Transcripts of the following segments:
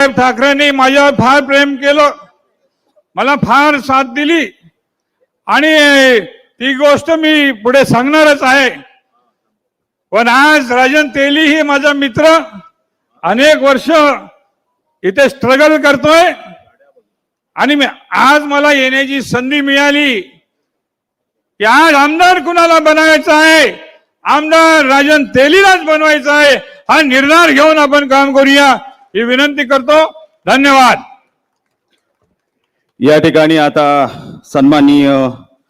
साहेब ठाकरेंनी माझ्यावर फार प्रेम केलं. मला फार साथ दिली. आणि ती गोष्ट मी पुढे सांगणारच आहे. पण आज राजन तेली ही माझा मित्र. अनेक वर्ष इथे स्ट्रगल करतोय. आणि आज मला येण्याची संधी मिळाली. की आज आमदार कुणाला बनायचा आहे? आमदार राजन तेलीलाच बनवायचा आहे. हा निर्धार घेऊन आपण काम करूया. ही विनंती करतो. धन्यवाद. या ठिकाणी आता सन्माननीय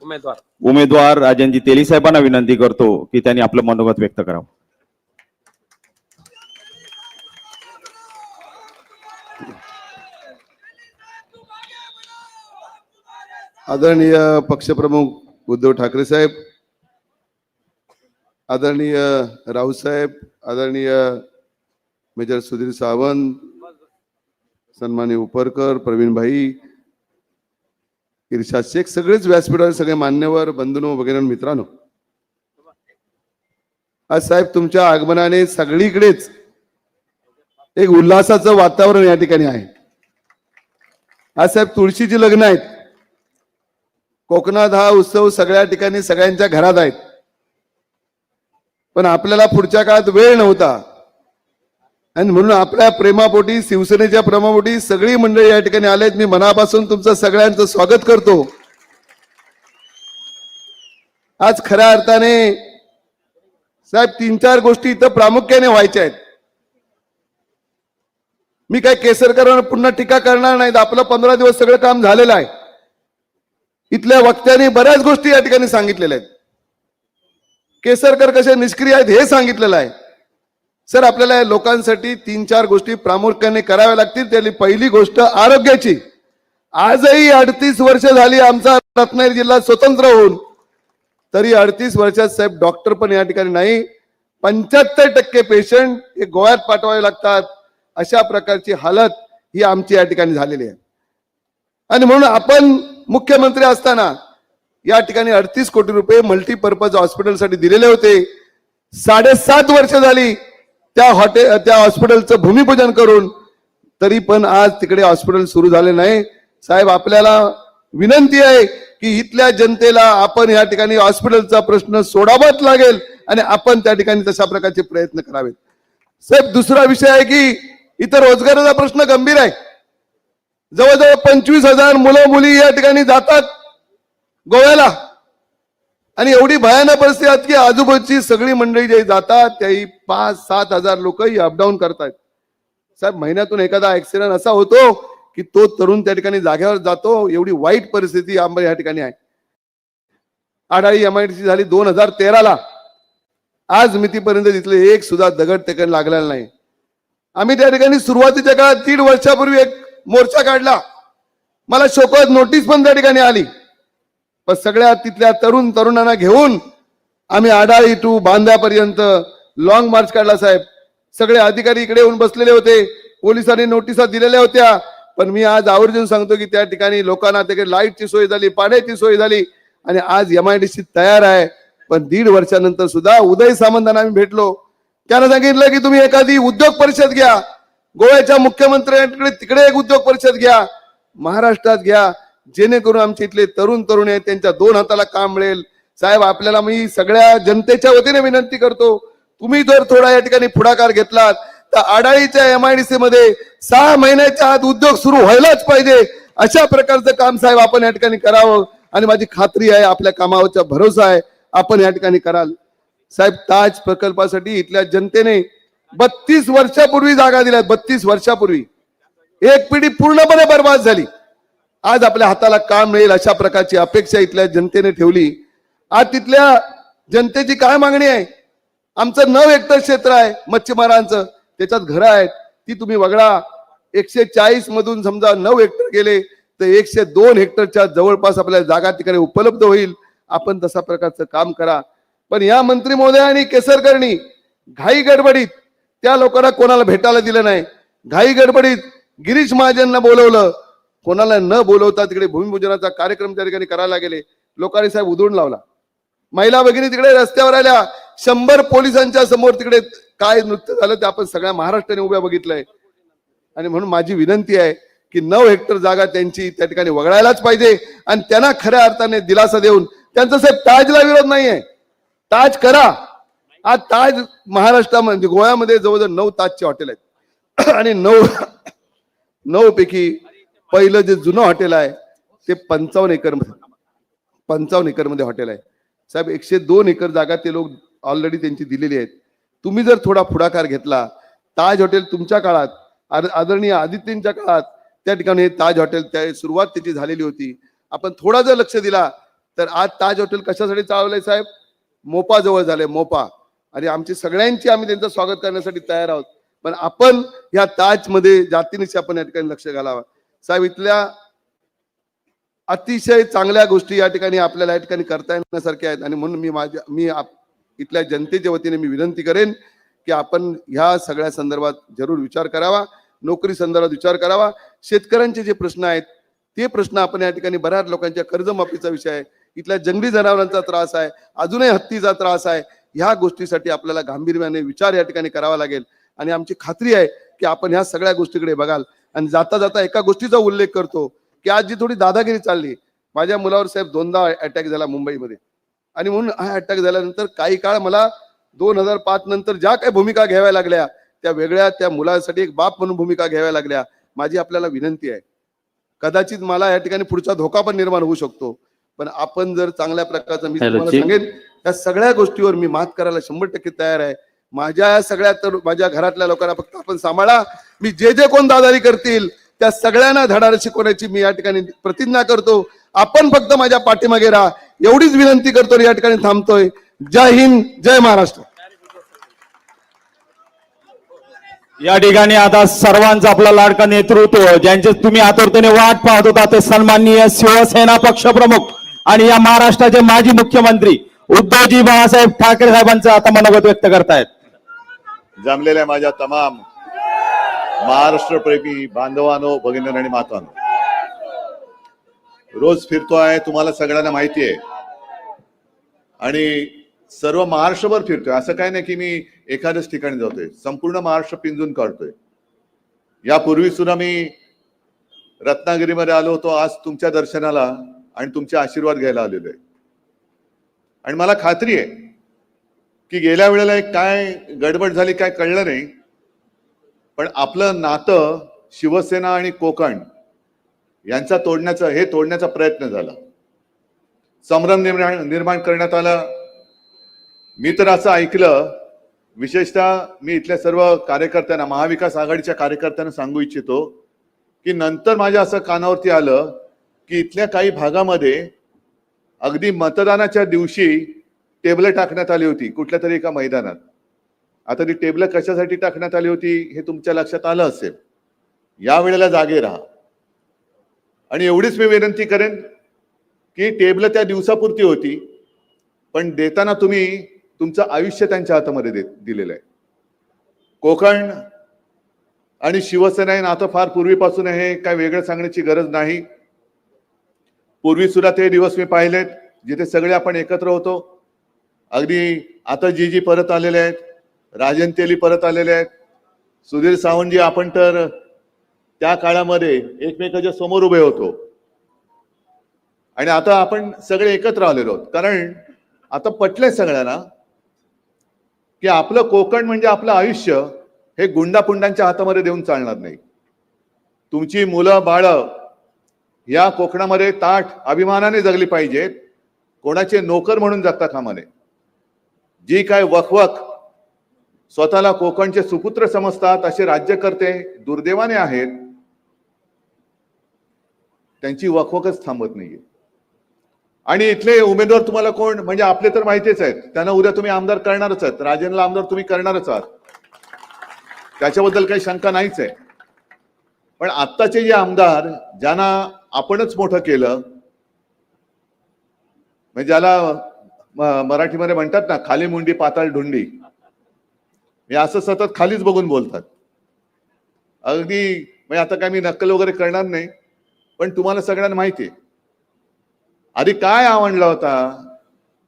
उमेदवार. उमेदवार राजनजी तेली साहेबांना विनंती करतो की त्यांनी आपलं मनोगत व्यक्त करावं. आदरणीय पक्षप्रमुख उद्धव ठाकरे साहेब आदरणीय रावसाहेब आदरणीय मेजर सुधीर सावंत सन्मान्य उपरकर प्रवीण भाई शेख सगळेच व्यासपीठावर सगळे मान्यवर बंधुनो वगैरे मित्रांनो. आज साहेब तुमच्या आगमनाने सगळीकडेच एक उल्हासाचं वातावरण या ठिकाणी आहे. आज साहेब तुळशीची लग्न आहेत. कोकणात हा उत्सव सगळ्या ठिकाणी सगळ्यांच्या घरात आहेत. पण आपल्याला पुढच्या काळात वेळ नव्हता. आणि म्हणून आपल्या प्रेमापोटी शिवसेनेच्या प्रेमापोटी सगळी मंडळी या ठिकाणी आलेत. मी मनापासून तुमचं सगळ्यांचं स्वागत करतो. आज खऱ्या अर्थाने साहेब तीन चार गोष्टी इथं प्रामुख्याने व्हायच्या आहेत. मी काय केसरकरांना पुन्हा टीका करणार नाहीत. आपलं पंधरा दिवस सगळं काम झालेलं आहे. इथल्या वक्त्यांनी बऱ्याच गोष्टी या ठिकाणी सांगितलेल्या आहेत. केसरकर कसे निष्क्रिय आहेत हे सांगितलेलं आहे. सर आपल्याला या लोकांसाठी तीन चार गोष्टी प्रामुख्याने कराव्या लागतील. त्यातली पहिली गोष्ट आरोग्याची. आजही अडतीस वर्ष झाली आमचा रत्नागिरी जिल्हा स्वतंत्र होऊन. तरी अडतीस वर्षात साहेब डॉक्टर पण या ठिकाणी नाही. पंच्याहत्तर टक्के पेशंट हे गोव्यात पाठवावे लागतात. अशा प्रकारची हालत ही आमची या ठिकाणी झालेली आहे. आणि म्हणून आपण मुख्यमंत्री असताना या ठिकाणी अडतीस कोटी रुपये मल्टीपर्पज हॉस्पिटलसाठी दिलेले होते. साडेसात वर्ष झाली त्या हॉटेल त्या हॉस्पिटलचं भूमिपूजन करून तरी पण आज तिकडे हॉस्पिटल सुरू झाले नाही. साहेब आपल्याला विनंती आहे की इथल्या जनतेला आपण या ठिकाणी हॉस्पिटलचा प्रश्न सोडावाच लागेल आणि आपण त्या ठिकाणी तशा प्रकारचे प्रयत्न करावेत. साहेब दुसरा विषय आहे की इथं रोजगाराचा प्रश्न गंभीर आहे. जवळजवळ पंचवीस हजार मुलं मुली या ठिकाणी जातात गोव्याला. आणि एवढी भयानक परिस्थिती आहे की आजूबाजूची सगळी मंडळी जे जातात त्याही पाच सात हजार लोक अपडाऊन करतायत. साहेब महिन्यातून एखादा ऍक्सिडेंट असा होतो की तो तरुण त्या ठिकाणी जागेवर जातो एवढी वाईट परिस्थिती आंबा या ठिकाणी आहे. आढाळी एमआयडीसी झाली दोन हजार तेराला. आज मितीपर्यंत तिथले एक सुद्धा दगड ठिकाणी लागलेला नाही. आम्ही त्या ठिकाणी सुरुवातीच्या काळात दीड वर्षापूर्वी एक मोर्चा काढला. मला शोकत नोटीस पण त्या ठिकाणी आली. पण सगळ्या तिथल्या तरुण तरुणांना घेऊन आम्ही आडाळी टू बांध्यापर्यंत लॉंग मार्च काढला साहेब. सगळे अधिकारी इकडे येऊन बसलेले होते. पोलिसांनी नोटिसा दिलेल्या होत्या. पण मी आज आवर्जून सांगतो की त्या ठिकाणी लोकांना तिकडे लाईटची सोय झाली पाण्याची सोय झाली आणि आज एम आयडीसी तयार आहे. पण दीड वर्षानंतर सुद्धा उदय सामंतांना आम्ही भेटलो. त्यानं सांगितलं की तुम्ही एखादी उद्योग परिषद घ्या. गोव्याच्या मुख्यमंत्र्यांकडे तिकडे एक उद्योग परिषद घ्या. महाराष्ट्रात घ्या. जेणेकरून आमचे इथले तरुण तरुण आहेत त्यांच्या दोन हाताला काम मिळेल. साहेब आपल्याला मी सगळ्या जनतेच्या वतीने विनंती करतो. तुम्ही जर थोडा या ठिकाणी पुढाकार घेतलात तर आडाळीच्या एमआयडीसी मध्ये सहा महिन्याच्या आत उद्योग सुरू व्हायलाच पाहिजे. अशा प्रकारचं काम साहेब आपण या ठिकाणी करावं. आणि माझी खात्री आहे आपल्या कामावरचा भरोसा आहे. आपण या ठिकाणी कराल. साहेब ताज प्रकल्पासाठी इथल्या जनतेने बत्तीस वर्षापूर्वी जागा दिल्यात. बत्तीस वर्षापूर्वी. एक पिढी पूर्णपणे बर्बाद झाली. आज आपल्या हाताला काम मिळेल अशा प्रकारची अपेक्षा इथल्या जनतेने ठेवली. आज तिथल्या जनतेची काय मागणी आहे? आमचं नऊ हेक्टर क्षेत्र आहे मच्छीमारांचं. त्याच्यात घरं आहेत. ती तुम्ही वगळा. एकशे चाळीस मधून समजा नऊ हेक्टर गेले तर एकशे दोन हेक्टरच्या जवळपास आपल्याला जागा तिकडे उपलब्ध होईल. आपण तसा प्रकारचं काम करा. पण या मंत्री महोदयांनी केसरकरणी घाई गडबडीत त्या लोकांना कोणाला भेटायला दिलं नाही. घाई गडबडीत गिरीश महाजनना बोलवलं. कोणाला न बोलवता तिकडे भूमिपूजनाचा कार्यक्रम त्या ठिकाणी करायला गेले. लोकांनी साहेब उधळून लावला. महिला भगिनी तिकडे रस्त्यावर आल्या. शंभर पोलिसांच्या समोर तिकडे काय नृत्य झालं ते आपण सगळ्या महाराष्ट्राने उभ्या बघितलंय. आणि म्हणून माझी विनंती आहे की नऊ हेक्टर जागा त्यांची त्या ठिकाणी वगळायलाच पाहिजे आणि त्यांना खऱ्या अर्थाने दिलासा देऊन त्यांचं साहेब ताजला विरोध नाहीये. ताज करा. आज ताज महाराष्ट्रामध्ये गोव्यामध्ये जवळजवळ नऊ ताजचे हॉटेल आहेत. आणि नऊ नऊ पैकी पहिलं जे जुनं हॉटेल आहे ते पंचावन्न एकर पंचावन्न एकरमध्ये हॉटेल आहे. साहेब एकशे दोन एकर जागा ते लोक ऑलरेडी त्यांची दिलेली आहेत. तुम्ही जर थोडा पुढाकार घेतला ताज हॉटेल तुमच्या काळात आद- आदरणीय आदित्यंच्या काळात त्या ठिकाणी ताज हॉटेल त्या सुरुवात त्याची झालेली होती. आपण थोडा जर लक्ष दिला तर आज ताज हॉटेल कशासाठी चालवलंय साहेब? मोपा जवळ झाले मोपा. आणि आमची सगळ्यांची आम्ही त्यांचं स्वागत करण्यासाठी तयार आहोत. पण आपण या ताजमध्ये जातीनिशी आपण या ठिकाणी लक्ष घालावं. साहेब इथल्या अतिशय चांगल्या गोष्टी या ठिकाणी आपल्याला या ठिकाणी करता येण्यासारख्या आहेत. आणि म्हणून मी माझ्या मी आप- इथल्या जनतेच्या वतीने मी विनंती करेन की आपण ह्या सगळ्या संदर्भात जरूर विचार करावा नोकरी संदर्भात विचार करावा. शेतकऱ्यांचे जे प्रश्न आहेत ते प्रश्न आपण या ठिकाणी बऱ्याच लोकांच्या कर्जमाफीचा विषय आहे इथल्या जंगली जनावरांचा त्रास आहे अजूनही हत्तीचा त्रास आहे ह्या गोष्टीसाठी आपल्याला गांभीर्याने विचार या ठिकाणी करावा लागेल. आणि आमची खात्री आहे की आपण ह्या सगळ्या गोष्टीकडे बघाल. आणि जाता जाता एका गोष्टीचा उल्लेख करतो की आज जी थोडी दादागिरी चालली माझ्या मुलावर साहेब दोनदा अटॅक झाला मुंबईमध्ये. आणि म्हणून हा अटॅक झाल्यानंतर काही काळ मला दोन हजार पाच नंतर ज्या काही भूमिका घ्याव्या लागल्या त्या वेगळ्या त्या मुलासाठी एक बाप म्हणून भूमिका घ्याव्या लागल्या माझी आपल्याला विनंती आहे. कदाचित मला या ठिकाणी पुढचा धोका पण निर्माण होऊ शकतो. पण आपण जर चांगल्या प्रकारचं मी तुम्हाला. सांगेन त्या सगळ्या गोष्टीवर मी मात करायला शंभर टक्के तयार आहे. माझ्या सगळ्या तर माझ्या घरातल्या लोकांना फक्त आपण सांभाळा. मी जे जे कोण दादारी करतील त्या सगळ्यांना धडार शिकवण्याची मी या ठिकाणी प्रतिज्ञा करतो. आपण फक्त माझ्या पाठीमागे राहा. एवढीच विनंती करतो आणि या ठिकाणी थांबतोय. जय हिंद जय महाराष्ट्र. या ठिकाणी आता सर्वांचा आपला लाडका नेतृत्व ज्यांचे तुम्ही आतुरतेने वाट पाहत होता ते सन्माननीय शिवसेना पक्षप्रमुख आणि या महाराष्ट्राचे माजी मुख्यमंत्री उद्धवजी बाळासाहेब ठाकरे साहेबांचं आता मनोगत व्यक्त करतायत. जमलेल्या माझ्या तमाम महाराष्ट्रप्रेमी बांधवानो भगिनी आणि मातानो रोज आहे तुम्हाला सगळ्यांना माहिती आहे. आणि सर्व महाराष्ट्रभर फिरतोय असं काय नाही की मी एखाद्याच ठिकाणी जातोय संपूर्ण महाराष्ट्र पिंजून काढतोय. यापूर्वी सुद्धा मी रत्नागिरीमध्ये आलो होतो आज तुमच्या दर्शनाला आणि तुमचे आशीर्वाद घ्यायला आलेलो आहे. आणि मला खात्री आहे की गेल्या वेळेला एक काय गडबड झाली काय कळलं नाही पण आपलं नातं शिवसेना आणि कोकण यांचा तोडण्याचा हे तोडण्याचा प्रयत्न झाला. संभ्रम निर्माण निर्माण करण्यात आला. मी तर असं ऐकलं विशेषतः मी इथल्या सर्व कार्यकर्त्यांना महाविकास आघाडीच्या कार्यकर्त्यांना सांगू इच्छितो की नंतर माझ्या असं कानावरती आलं की इथल्या काही भागामध्ये अगदी मतदानाच्या दिवशी टेबल टाकण्यात आली होती कुठल्या तरी एका मैदानात. आता ती टेबल कशासाठी टाकण्यात आली होती हे तुमच्या लक्षात आलं असेल. या वेळेला जागे राहा. आणि एवढीच मी विनंती करेन की टेबल त्या दिवसापुरती होती पण देताना तुम्ही तुमचं आयुष्य त्यांच्या हातामध्ये दे दिलेलं आहे. कोकण आणि शिवसेना हे नातं फार पूर्वीपासून आहे काय वेगळं सांगण्याची गरज नाही. पूर्वी सुद्धा ते दिवस मी पाहिलेत जिथे सगळे आपण एकत्र होतो. अगदी आता जी जी परत आलेले आहेत राजन तेली परत आलेले आहेत. सुधीर सावंतजी आपण तर त्या काळामध्ये एकमेकाच्या समोर उभे होतो. आणि आता आपण सगळे एकत्र आलेलो आहोत. कारण आता पटलंय सगळ्यांना की आपलं कोकण म्हणजे आपलं आयुष्य हे गुंडापुंडांच्या हातामध्ये देऊन चालणार नाही. तुमची मुलं बाळं या कोकणामध्ये ताठ अभिमानाने जगली पाहिजेत. कोणाचे नोकर म्हणून जगता कामा नये जी काय वखवख स्वतःला कोकणचे सुपुत्र समजतात असे राज्यकर्ते दुर्दैवाने आहेत. त्यांची वखवखच थांबत नाहीये. आणि इथले उमेदवार तुम्हाला कोण? म्हणजे आपले तर माहितीच आहेत. त्यांना उद्या तुम्ही आमदार करणारच आहात. राजेंना आमदार तुम्ही करणारच आहात. त्याच्याबद्दल काही शंका नाहीच आहे. पण आत्ताचे जे आमदार ज्यांना आपणच मोठं केलं म्हणजे ज्याला म- मराठीमध्ये म्हणतात ना खाली मुंडी पाताळ ढुंडी मी असं सतत खालीच बघून बोलतात. अगदी म्हणजे आता काय मी नक्कल वगैरे करणार नाही पण तुम्हाला सगळ्यांना माहिती आहे. आधी काय आवडला होता?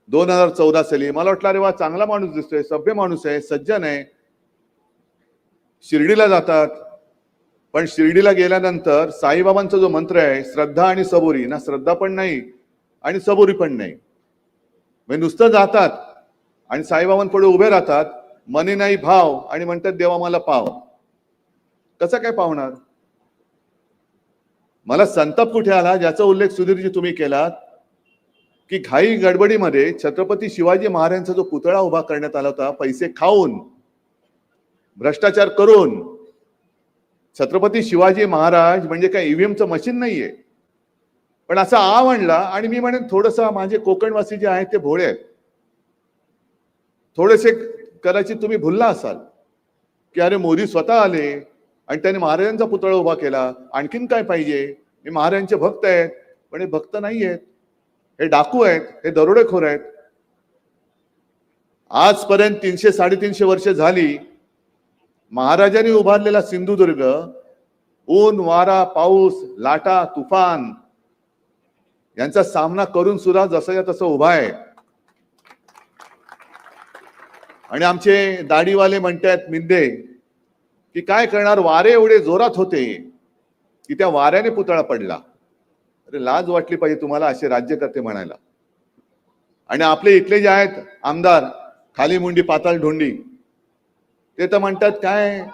दोन हजार चौदा साली मला वाटलं अरे वा चांगला माणूस दिसतोय सभ्य माणूस आहे सज्जन आहे. शिर्डीला जातात. पण शिर्डीला गेल्यानंतर साईबाबांचा जो मंत्र आहे श्रद्धा आणि सबुरी ना श्रद्धा पण नाही आणि सबुरी पण नाही. म्हणजे नुसतं जातात आणि साईबाबांपुढे उभे राहतात. मनी नाही भाव आणि म्हणतात देवा मला पाव. कसं काय पावणार? मला संताप कुठे आला? ज्याचा उल्लेख सुधीरजी तुम्ही केलात की घाई गडबडीमध्ये छत्रपती शिवाजी महाराजांचा जो पुतळा उभा करण्यात आला होता पैसे खाऊन भ्रष्टाचार करून छत्रपती शिवाजी महाराज म्हणजे काय ईव्हीएमचं मशीन नाहीये. पण असा आव आणला आणि मी म्हणेन थोडस माझे कोकणवासी जे आहेत ते भोळे आहेत. थोडेसे कदाचित तुम्ही भुलला असाल की अरे मोदी स्वतः आले आणि त्यांनी महाराजांचा पुतळा उभा केला. आणखीन काय पाहिजे? मी महाराजांचे भक्त आहेत पण हे भक्त नाही आहेत हे डाकू आहेत हे दरोडेखोर आहेत. आजपर्यंत तीनशे साडेतीनशे वर्ष झाली महाराजांनी उभारलेला सिंधुदुर्ग ऊन वारा पाऊस लाटा तुफान यांचा सामना करून सुद्धा जसं तसं उभा आहे. आणि आमचे दाढीवाले म्हणतात मिंदे की काय करणार? वारे एवढे जोरात होते. की त्या वाऱ्याने पुतळा पडला. अरे लाज वाटली पाहिजे तुम्हाला असे राज्यकर्ते म्हणायला. आणि आपले इथले जे आहेत आमदार खाली मुंडी पाताळ ढोंडी ते तर म्हणतात काय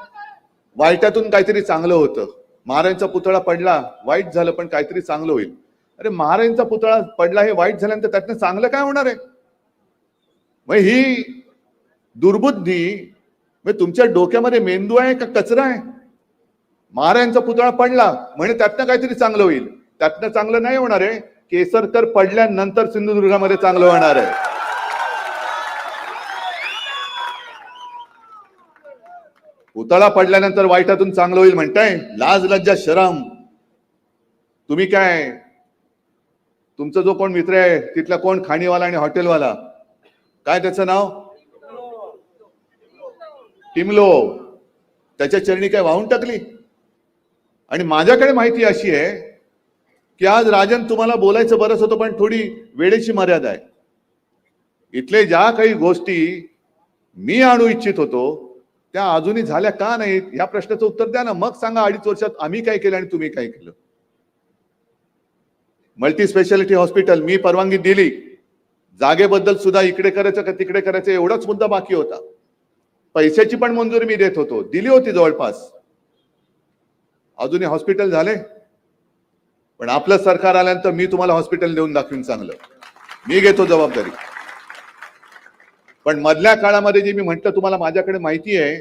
वाईटातून काहीतरी चांगलं होतं. महाराजांचा पुतळा पडला वाईट झालं पण काहीतरी चांगलं होईल. अरे महाराजांचा पुतळा पडला हे वाईट झाल्यानंतर त्यातनं चांगलं काय होणार आहे? मग ही दुर्बुद्धी म्हणजे तुमच्या डोक्यामध्ये मेंदू आहे का कचरा आहे? महाराजांचा पुतळा पडला म्हणे त्यातनं काहीतरी चांगलं होईल. त्यातनं चांगलं नाही होणार आहे. केसर तर पडल्यानंतर सिंधुदुर्गामध्ये चांगलं होणार आहे. पुतळा पडल्यानंतर वाईटातून चांगलं होईल म्हणताय? लाज लज्जा शरम. तुम्ही काय? तुमचा जो कोण मित्र आहे तिथला कोण खाणीवाला आणि हॉटेलवाला? काय त्याचं नाव? टिमलो त्याच्या चरणी काय वाहून टाकली? आणि माझ्याकडे माहिती अशी आहे की आज राजन तुम्हाला बोलायचं बरंच होतं पण थोडी वेळेची मर्यादा आहे. इथले ज्या काही गोष्टी मी आणू इच्छित होतो त्या अजूनही झाल्या का नाहीत या प्रश्नाचं उत्तर द्या ना. मग सांगा अडीच वर्षात आम्ही काय केलं आणि तुम्ही काय केलं? मल्टी स्पेशालिटी हॉस्पिटल मी परवानगी दिली. जागेबद्दल सुद्धा इकडे करायचं का तिकडे करायचं एवढाच मुद्दा बाकी होता. पैशाची पण मंजुरी मी देत होतो. दिली होती जवळपास. अजूनही हॉस्पिटल झाले? पण आपलं सरकार आल्यानंतर मी तुम्हाला हॉस्पिटल देऊन दाखवीन चांगलं. मी घेतो जबाबदारी. पण मधल्या काळामध्ये जे मी म्हटलं तुम्हाला माझ्याकडे माहिती आहे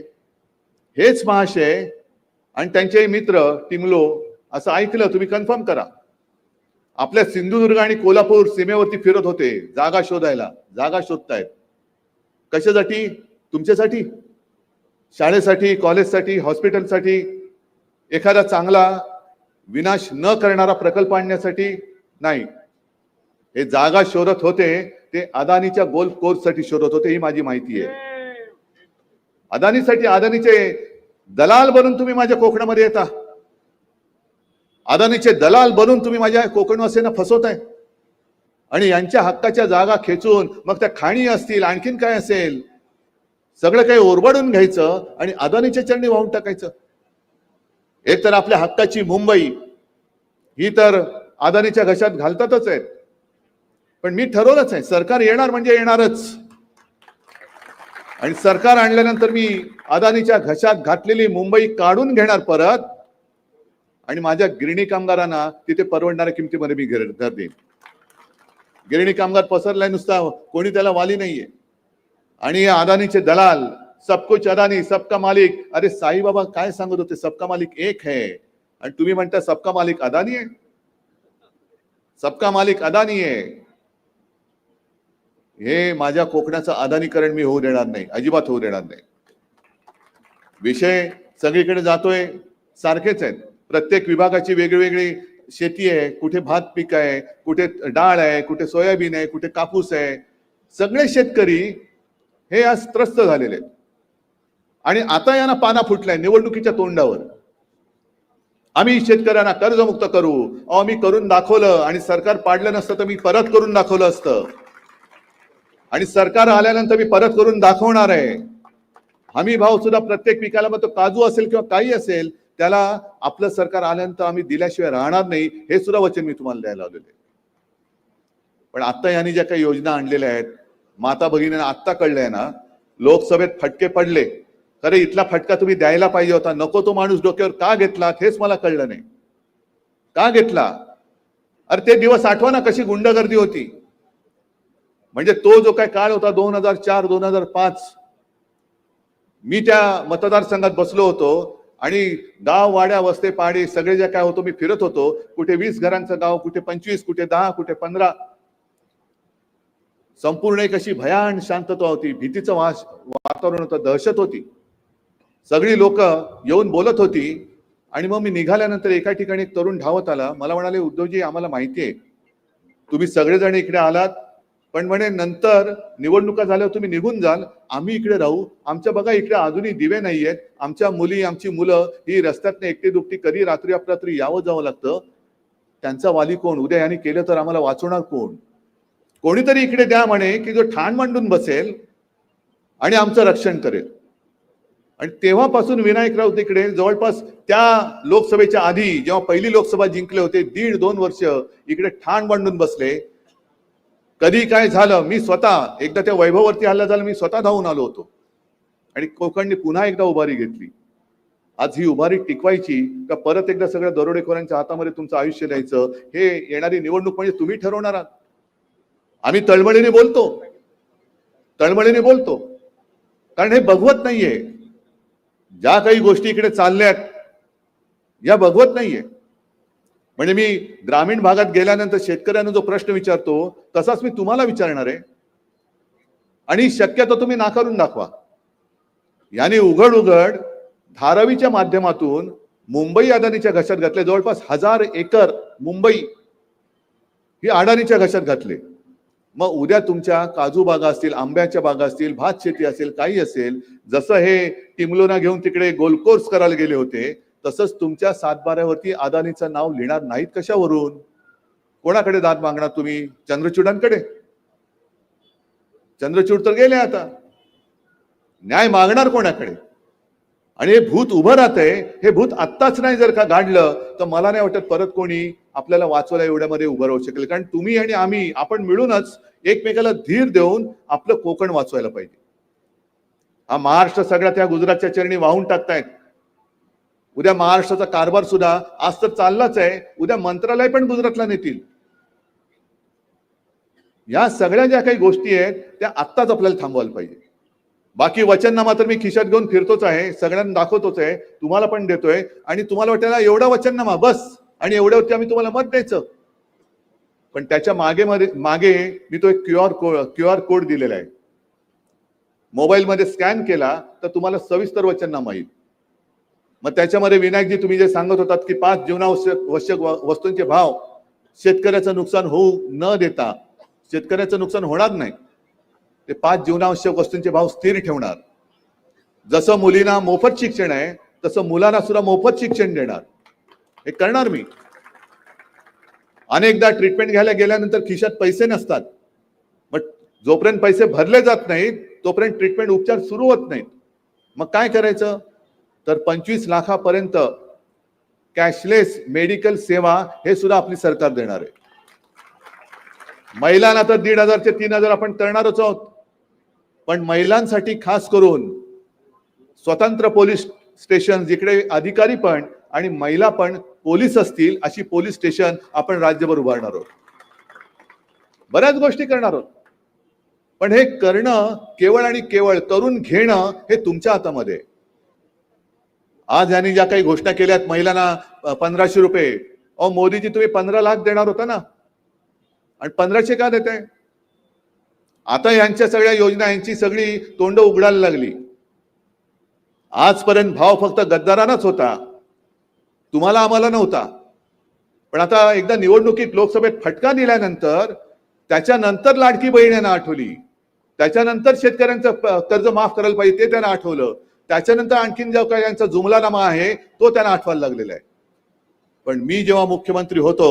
हेच महाशय आणि त्यांचे मित्र टिंगलो असं ऐकलं तुम्ही कन्फर्म करा. आपल्या सिंधुदुर्ग आणि कोल्हापूर सीमेवरती फिरत होते. जागा शोधायला. जागा शोधतायत. कशासाठी? तुमच्यासाठी? शाळेसाठी कॉलेजसाठी हॉस्पिटलसाठी एखादा चांगला विनाश न करणारा प्रकल्प आणण्यासाठी नाही. हे जागा शोधत होते ते अदानीच्या गोल्फ कोर्ससाठी शोधत होते ही माझी माहिती आहे. अदानीसाठी अदानीचे दलाल बनून तुम्ही माझ्या कोकणामध्ये येता. अदानीचे दलाल बनून तुम्ही माझ्या कोकणवासियांना फसवताय. आणि यांच्या हक्काच्या जागा खेचून मग त्या खाणी असतील आणखीन काय असेल? सगळं काही ओरबाडून घ्यायचं आणि अदानीच्या चरणी वाहून टाकायचं. एक तर आपल्या हक्काची मुंबई ही तर अदानीच्या घशात घालतातच आहेत. पण मी ठरवलंच आहे सरकार येणार म्हणजे येणारच. आणि सरकार आणल्यानंतर मी अदानीच्या घशात घातलेली मुंबई काढून घेणार परत. आणि माझ्या गिरणी कामगारांना तिथे परवडणाऱ्या किमतीमध्ये मी घर घर देईन. गिरणी कामगार पसरलाय नुसता कोणी त्याला वाली नाहीये. आणि हे अदानीचे दलाल सब कुछ अदानी सबका मालिक. अरे साईबाबा काय सांगत होते? सबका मालिक एक है. आणि तुम्ही म्हणता सबका मालिक अदानी आहे? सबका मालिक अदानी आहे. हे माझ्या कोकणाचं अदानीकरण मी होऊ देणार नाही. अजिबात होऊ देणार नाही. विषय सगळीकडे जातोय. सारखेच आहेत. प्रत्येक विभागाची वेगवेगळी शेती आहे. कुठे भात पीक आहे कुठे डाळ आहे कुठे सोयाबीन आहे कुठे कापूस आहे. सगळे शेतकरी हे आज त्रस्त झालेले आहेत. आणि आता यांना पाना फुटलाय निवडणुकीच्या तोंडावर. आम्ही शेतकऱ्यांना कर्जमुक्त करू. अहो मी करून दाखवलं आणि सरकार पाडलं नसतं तर मी परत करून दाखवलं असतं. आणि सरकार आल्यानंतर मी परत करून दाखवणार आहे. हमी भाव सुद्धा प्रत्येक पिकाला मग तो काजू असेल किंवा काही असेल त्याला आपलं सरकार आल्यानंतर आम्ही दिल्याशिवाय राहणार नाही हे सुद्धा वचन मी तुम्हाला द्यायला लावलेलं पण आता यांनी ज्या काही योजना आणलेल्या आहेत माता भगिनीने आत्ता कळलंय ना लोकसभेत फटके पडले. अरे इथला फटका तुम्ही द्यायला पाहिजे होता. नको तो माणूस डोक्यावर का घेतला? हेच मला कळलं नाही. का घेतला? अरे ते दिवस आठवा ना कशी गुंडगर्दी होती. म्हणजे तो जो काय काळ होता दोन हजार चार दोन हजार पाच मी त्या मतदारसंघात बसलो होतो आणि गाव वाड्या वस्ते पाडी सगळे जे काय होतो मी फिरत होतो. कुठे वीस घरांचं गाव कुठे पंचवीस कुठे दहा कुठे पंधरा संपूर्ण एक अशी भयान शांतता होती भीतीचं वास वातावरण होतं दहशत होती. सगळी लोक येऊन बोलत होती आणि मग मी निघाल्यानंतर एका ठिकाणी एक तरुण धावत आला. मला म्हणाले उद्धवजी आम्हाला माहिती आहे. तुम्ही सगळेजण इकडे आलात पण म्हणे नंतर निवडणुका झाल्यावर तुम्ही निघून जाल. आम्ही इकडे राहू. आमच्या बघा इकडे अजूनही दिवे नाहीयेत आमच्या मुली आमची मुलं ही रस्त्यातनं एकटी दुपटी कधी रात्री अपरात्री यावं जावं लागतं? त्यांचा वाली कोण? उद्या यांनी केलं तर आम्हाला वाचवणार कोण? कोणीतरी इकडे द्या म्हणे की जो ठाण मांडून बसेल आणि आमचं रक्षण करेल. आणि तेव्हापासून विनायक राऊत इकडे जवळपास त्या लोकसभेच्या आधी जेव्हा पहिली लोकसभा जिंकले होते दीड दोन वर्ष इकडे ठाण मांडून बसले. कधी काय झालं मी स्वतः एकदा त्या वैभववरती हल्ला झाला मी स्वतः धावून आलो होतो. आणि कोकणने पुन्हा एकदा उभारी घेतली. आज ही उभारी टिकवायची का परत एकदा सगळ्या दरोडेखोरांच्या हातामध्ये तुमचं आयुष्य द्यायचं हे येणारी निवडणूक म्हणजे तुम्ही ठरवणार आहात. आम्ही तळमळीने बोलतो. तळमळीने बोलतो. कारण हे बघवत नाहीये. ज्या काही गोष्टी इकडे चालल्यात या बघवत नाहीये. म्हणजे मी ग्रामीण भागात गेल्यानंतर शेतकऱ्यांना जो प्रश्न विचारतो तसाच मी तुम्हाला विचारणार आहे. आणि शक्यतो तुम्ही नाकारून दाखवा. याने उघड उघड धारावीच्या माध्यमातून मुंबई अदानीच्या घशात घातले. जवळपास हजार एकर मुंबई ही अडाणीच्या घशात घातले. मग उद्या तुमच्या काजू बागा असतील आंब्याच्या बागा असतील भात शेती असेल काही असेल जसं हे टिमलोना घेऊन तिकडे गोलकोर्स करायला गेले होते तसंच तुमच्या सातबाऱ्यावरती अदानीचं नाव लिहिणार नाहीत कशावरून? कोणाकडे दाद मागणार तुम्ही? चंद्रचूडांकडे. चंद्रचूड तर गेले आता. न्याय मागणार कोणाकडे? आणि हे भूत उभं राहतंय हे भूत आत्ताच नाही जर का गाडलं तर मला नाही वाटत परत कोणी आपल्याला वाचवायला एवढ्यामध्ये उभं राहू शकेल. कारण तुम्ही आणि आम्ही आपण मिळूनच एकमेकाला धीर देऊन आपलं कोकण वाचवायला पाहिजे. हा महाराष्ट्र सगळ्या त्या गुजरातच्या चरणी वाहून टाकतायत. उद्या महाराष्ट्राचा कारभार सुद्धा आज तर चाललाच आहे. उद्या मंत्रालय पण गुजरातला नेतील. या सगळ्या ज्या काही गोष्टी आहेत त्या आत्ताच आपल्याला थांबवायला पाहिजे. बाकी वचननामा तर मी खिशात घेऊन फिरतोच आहे सगळ्यांना दाखवतोच आहे तुम्हाला पण देतोय आणि तुम्हाला वाटायला एवढा वचननामा बस. आणि एवढ्यावरती आम्ही तुम्हाला मत द्यायचं. पण त्याच्यामागे मध्ये मागे मी तो एक Q R code Q R code दिलेला आहे. मोबाईलमध्ये स्कॅन केला तर तुम्हाला सविस्तर वचननामा माहीत मग त्याच्यामध्ये विनायकजी तुम्ही जे सांगत होतात की पाच जीवनावश्यक आवश्यक व- वस्तूंचे भाव शेतकऱ्याचं नुकसान होऊ न देता शेतकऱ्याचं नुकसान होणार नाही. ते पाच जीवनावश्यक वस्तूंचे भाव स्थिर ठेवणार. जसं मुलींना मोफत शिक्षण आहे तसं मुलांना सुद्धा मोफत शिक्षण देणार. हे करणार मी. अनेकदा ट्रीटमेंट घ्यायला गेल्यानंतर खिशात पैसे नसतात. मग जोपर्यंत पैसे भरले जात नाहीत तोपर्यंत ट्रीटमेंट उपचार सुरू होत नाहीत. मग काय करायचं? तर पंचवीस लाखापर्यंत कॅशलेस मेडिकल सेवा हे सुद्धा आपली सरकार देणार आहे. महिलांना तर दीड हजार ते तीन हजार आपण करणारच आहोत. पण महिलांसाठी खास करून स्वतंत्र पोलीस स्टेशन जिकडे अधिकारी पण आणि महिला पण पोलीस असतील अशी पोलीस स्टेशन आपण राज्यभर उभारणार आहोत. बऱ्याच गोष्टी करणार आहोत. पण हे करणं केवळ आणि केवळ करून घेणं हे तुमच्या हातामध्ये आज यांनी ज्या काही घोषणा केल्यात महिलांना पंधराशे रुपये. अहो मोदीजी तुम्ही पंधरा लाख देणार होता ना? आणि पंधराशे का देत आहे आता यांच्या सगळ्या योजना यांची सगळी तोंड उघडायला लागली. आजपर्यंत भाव फक्त गद्दारानाच होता. तुम्हाला आम्हाला नव्हता. पण आता एकदा निवडणुकीत लोकसभेत फटका दिल्यानंतर त्याच्यानंतर लाडकी बहीण यांना आठवली त्याच्यानंतर शेतकऱ्यांचं कर्ज माफ करायला पाहिजे ते त्यांना आठवलं. त्याच्यानंतर आणखीन जो काही यांचा जुमलानामा आहे तो त्यांना आठवायला लागलेला आहे. पण मी जेव्हा मुख्यमंत्री होतो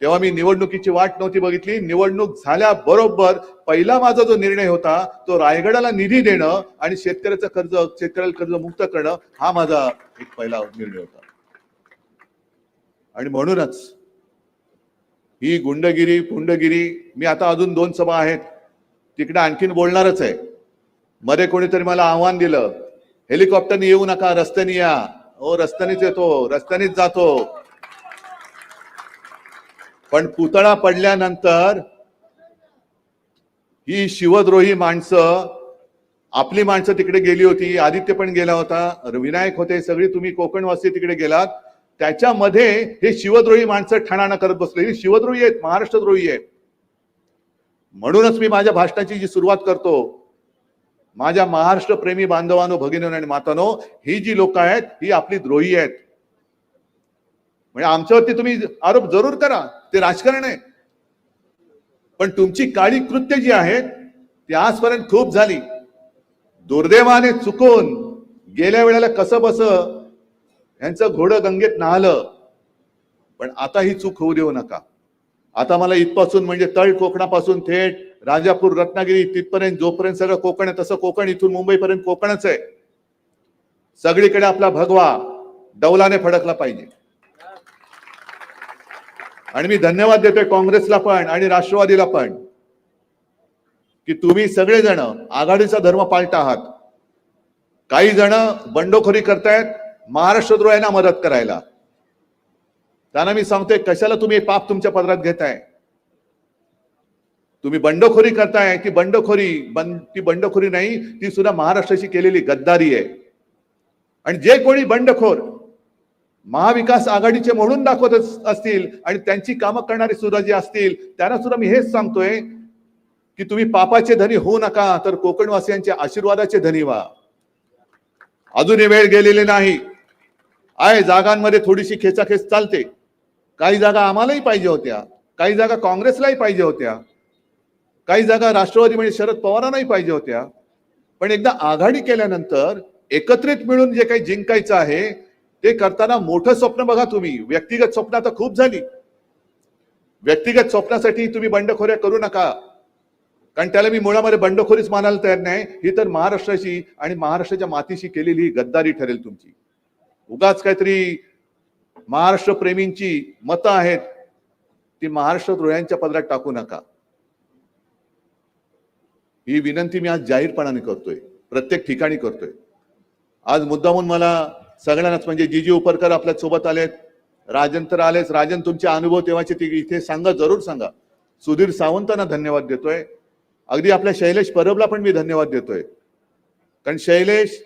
तेव्हा मी निवडणुकीची वाट नव्हती बघितली. निवडणूक झाल्याबरोबर पहिला माझा जो निर्णय होता तो रायगडाला निधी देणं आणि शेतकऱ्याचं कर्ज शेतकऱ्याला कर्ज मुक्त करणं हा माझा एक पहिला निर्णय होता. आणि म्हणूनच ही गुंडगिरी पुंडगिरी मी आता अजून दोन सभा आहेत तिकडे आणखीन बोलणारच आहे. मध्ये कोणीतरी मला आव्हान दिलं हेलिकॉप्टरने येऊ नका रस्त्याने या. हो रस्त्यानेच येतो रस्त्यानेच जातो. पण पुतळा पडल्यानंतर ही शिवद्रोही माणसं आपली माणसं तिकडे गेली होती आदित्य पण गेला होता विनायक होते सगळी तुम्ही कोकणवासी तिकडे गेलात त्याच्यामध्ये हे शिवद्रोही माणसं ठाणाणा करत बसले ही शिवद्रोही आहेत महाराष्ट्रद्रोही आहेत. म्हणूनच मी माझ्या भाषणाची जी सुरुवात करतो माझ्या महाराष्ट्र प्रेमी बांधवानो भगिनी आणि मातानो ही जी लोक आहेत ही आपली द्रोही आहेत. म्हणजे आमच्यावरती तुम्ही आरोप जरूर करा ते राजकारण आहे. पण तुमची काळी कृत्य जी आहेत ती आजपर्यंत खूप झाली. दुर्दैवाने चुकून गेल्या वेळेला कसं बस यांचं घोडं गंगेत नाहलं. पण आता ही चूक होऊ देऊ नका. आता मला इथपासून म्हणजे तळ कोकणापासून थेट राजापूर रत्नागिरी तिथपर्यंत जोपर्यंत सगळं कोकण आहे तसं कोकण इथून मुंबईपर्यंत कोकणच आहे. सगळीकडे आपला भगवा डौलाने फडकला पाहिजे. आणि मी धन्यवाद देतोय काँग्रेसला पण आणि राष्ट्रवादीला पण की तुम्ही सगळेजण आघाडीचा धर्म पाळता आहात. काही जण बंडखोरी करतायत महाराष्ट्रद्रोह्यांना मदत करायला. त्यांना मी सांगतोय कशाला तुम्ही पाप तुमच्या पदरात घेताय? तुम्ही बंडखोरी करताय ती बंडखोरी बंड ती बंडखोरी नाही ती सुद्धा महाराष्ट्राशी केलेली गद्दारी आहे. आणि जे कोणी बंडखोर महाविकास आघाडीचे म्हणून दाखवत असतील आणि त्यांची कामं करणारे सुद्धा जे असतील त्यांना सुद्धा मी हेच सांगतोय की तुम्ही पापाचे धनी होऊ नका तर कोकणवासियांच्या आशीर्वादाचे धनी व्हा. अजूनही वेळ गेलेली नाही. आहे जागांमध्ये थोडीशी खेचाखेच चालते. काही जागा आम्हालाही पाहिजे होत्या. काही जागा काँग्रेसलाही पाहिजे होत्या. काही जागा राष्ट्रवादी म्हणजे शरद पवारांनाही पाहिजे होत्या. पण एकदा आघाडी केल्यानंतर एकत्रित मिळून जे काही जिंकायचं आहे ते करताना मोठं स्वप्न बघा तुम्ही. व्यक्तिगत स्वप्न आता खूप झाली. व्यक्तिगत स्वप्नासाठी तुम्ही बंडखोऱ्या करू नका. कारण त्याला मी मुळामध्ये बंडखोरीच मानायला तयार नाही. ही तर महाराष्ट्राशी आणि महाराष्ट्राच्या मातीशी केलेली गद्दारी ठरेल तुमची. उगाच काहीतरी महाराष्ट्र प्रेमींची मतं आहेत ती महाराष्ट्र द्रोह्यांच्या पदरात टाकू नका. ही विनंती मी आज जाहीरपणाने करतोय प्रत्येक ठिकाणी करतोय. आज मुद्दामून मला सगळ्यांनाच म्हणजे जीजी उपरकर आपल्यासोबत आलेत राजन तर आलेच. राजन तुमचे अनुभव तेव्हाचे ते इथे सांगा जरूर सांगा. सुधीर सावंतांना धन्यवाद देतोय. अगदी आपल्या शैलेश परबला पण मी धन्यवाद देतोय. कारण शैलेश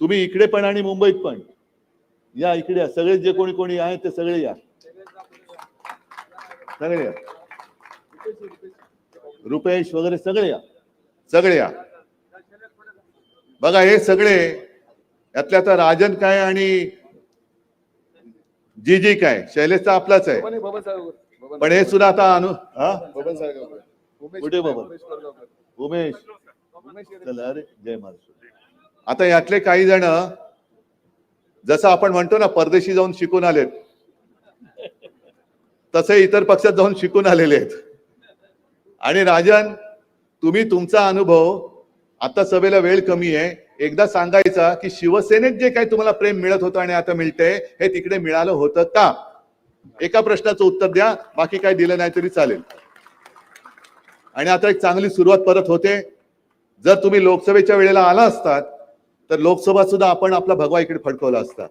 तुम्ही इकडे पण आणि मुंबईत पण. या इकडे या. सगळे जे कोणी कोणी आहेत ते सगळे या. सगळे या. रुपेश वगैरे सगळे या. सगळे या. बघा हे सगळे यातल्या आता राजन काय आणि जी जी काय? शैलेश तर आपलाच आहे. पण हे सुद्धा आता अनु हा? बबन साहेब, उमेश- कुठे बबन? उमेश. चला अरे जय महाराष्ट्र. आता यातले काही जण जसं आपण म्हणतो ना परदेशी जाऊन शिकून आलेत तसे इतर पक्षात जाऊन शिकून आलेले आहेत. आणि राजन तुम्ही तुमचा अनुभव आता सभेला वेळ कमी आहे एकदा सांगायचा की शिवसेनेत जे काही तुम्हाला प्रेम मिळत होतं आणि आता मिळतंय हे तिकडे मिळालं होतं का? एका प्रश्नाचं उत्तर द्या बाकी काही दिलं नाही तरी चालेल. आणि आता एक चांगली सुरुवात परत होते. जर तुम्ही लोकसभेच्या वेळेला आला असतात तर लोकसभा सुद्धा आपण आपला भगवा इकडे फडकवला असता.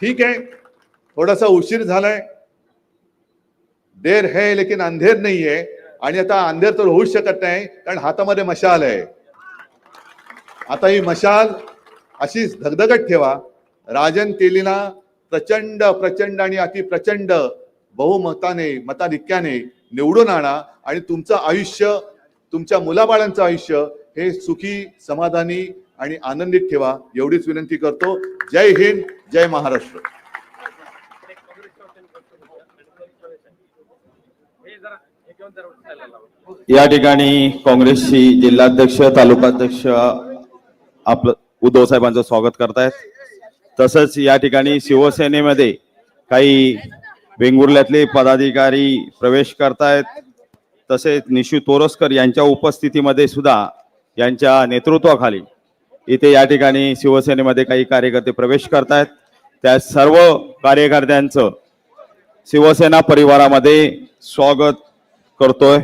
ठीक आहे. थोडासा उशीर झालाय. देर है लेकिन अंधेर नाही आहे आणि आता अंधेर तर होऊच शकत नाही कारण हातामध्ये मशाल आहे. आता ही मशाल अशीच धगधगत ठेवा. राजन केलीना प्रचंड प्रचंड आणि अति प्रचंड बहुमताने मताधिक्याने निवडून आणा. आणि तुमचं आयुष्य तुमच्या मुलाबाळांचं आयुष्य हे सुखी समाधानी आणि आनंदित ठेवा एवढीच विनंती करतो. जय हिंद जय महाराष्ट्र. या ठिकाणी काँग्रेसची जिल्हाध्यक्ष तालुकाध्यक्ष आपलं उद्धव साहेबांचं स्वागत करतायत. तसंच या ठिकाणी शिवसेनेमध्ये काही वेंगुर्ल्यातले पदाधिकारी प्रवेश करतायत. तसेच निशू तोरसकर यांच्या उपस्थितीमध्ये सुद्धा यांच्या नेतृत्वाखाली इथे या ठिकाणी शिवसेनेमध्ये काही कार्यकर्ते प्रवेश करत आहेत त्या सर्व कार्यकर्त्यांचं शिवसेना परिवारामध्ये स्वागत करतोय.